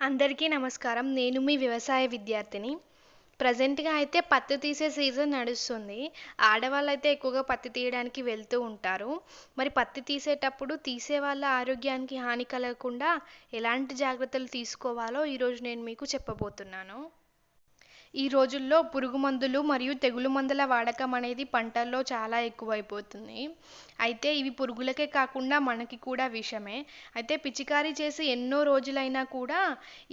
అందరికీ నమస్కారం. నేను మీ వ్యవసాయ విద్యార్థిని. ప్రజెంట్గా అయితే పత్తి తీసే సీజన్ నడుస్తుంది. ఆడవాళ్ళైతే ఎక్కువగా పత్తి తీయడానికి వెళ్తూ ఉంటారు. మరి పత్తి తీసేటప్పుడు తీసే వాళ్ళ ఆరోగ్యానికి హాని కలగకుండా ఎలాంటి జాగ్రత్తలు తీసుకోవాలో ఈరోజు నేను మీకు చెప్పబోతున్నాను. ఈ రోజుల్లో పురుగు మందులు మరియు తెగులు మందుల వాడకం అనేది పంటల్లో చాలా ఎక్కువైపోతుంది. అయితే ఇవి పురుగులకే కాకుండా మనకి కూడా విషమే. అయితే పిచికారీ చేసి ఎన్నో రోజులైనా కూడా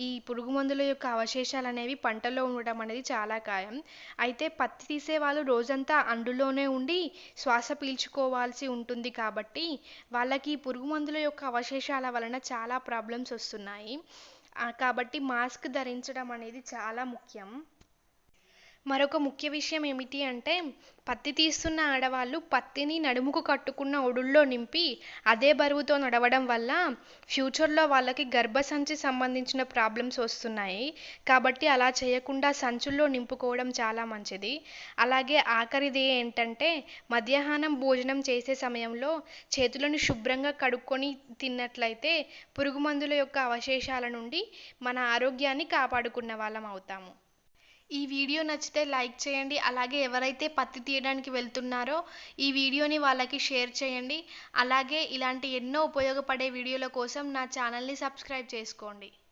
ఈ పురుగు మందుల యొక్క అవశేషాలు అనేవి పంటలో ఉండడం అనేది చాలా ఖాయం. అయితే పత్తి తీసే వాళ్ళు రోజంతా అందులోనే ఉండి శ్వాస పీల్చుకోవాల్సి ఉంటుంది కాబట్టి వాళ్ళకి ఈ పురుగు మందుల యొక్క అవశేషాల వలన చాలా ప్రాబ్లమ్స్ వస్తున్నాయి. కాబట్టి మాస్క్ ధరించడం అనేది చాలా ముఖ్యం. మరొక ముఖ్య విషయం ఏమిటి అంటే పత్తి తీస్తున్న ఆడవాళ్ళు పత్తిని నడుముకు కట్టుకున్న ఒడుల్లో నింపి అదే బరువుతో నడవడం వల్ల ఫ్యూచర్లో వాళ్ళకి గర్భసంచి సంబంధించిన ప్రాబ్లమ్స్ వస్తున్నాయి. కాబట్టి అలా చేయకుండా సంచుల్లో నింపుకోవడం చాలా మంచిది. అలాగే ఆఖరిది ఏంటంటే మధ్యాహ్నం భోజనం చేసే సమయంలో చేతులను శుభ్రంగా కడుక్కొని తిన్నట్లయితే పురుగు మందుల యొక్క అవశేషాల నుండి మన ఆరోగ్యాన్ని కాపాడుకున్న వాళ్ళం అవుతాము. ఈ వీడియో నచ్చితే లైక్ చేయండి. అలాగే ఎవరైతే పత్తి తీయడానికి వెళ్తున్నారో ఈ వీడియోని వాళ్ళకి షేర్ చేయండి. అలాగే ఇలాంటి ఎన్నో ఉపయోగపడే వీడియోల కోసం నా ఛానల్ని సబ్స్క్రైబ్ చేసుకోండి.